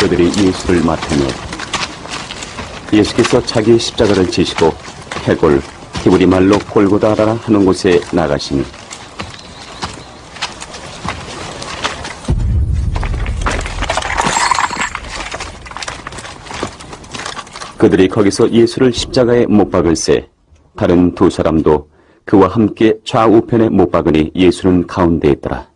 그들이 예수를 맡으며 예수께서 자기 십자가를 지시고 해골 히브리 말로 골고다라 하는 곳에 나가시니 그들이 거기서 예수를 십자가에 못 박을새 다른 두 사람도 그와 함께 좌우편에 못 박으니 예수는 가운데 있더라.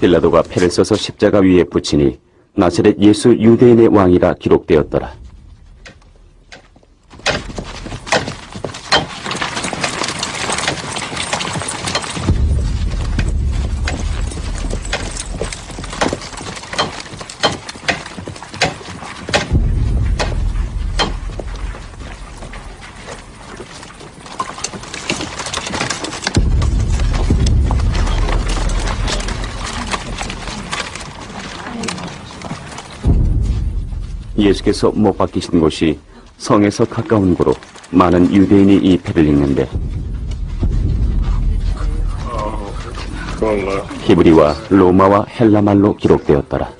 빌라도가 패를 써서 십자가 위에 붙이니 나사렛 예수 유대인의 왕이라 기록되었더라. 예수께서 못 박히신 곳이 성에서 가까운 곳으로 많은 유대인이 이 패를 읽는데 그런가요? 히브리와 로마와 헬라말로 기록되었더라.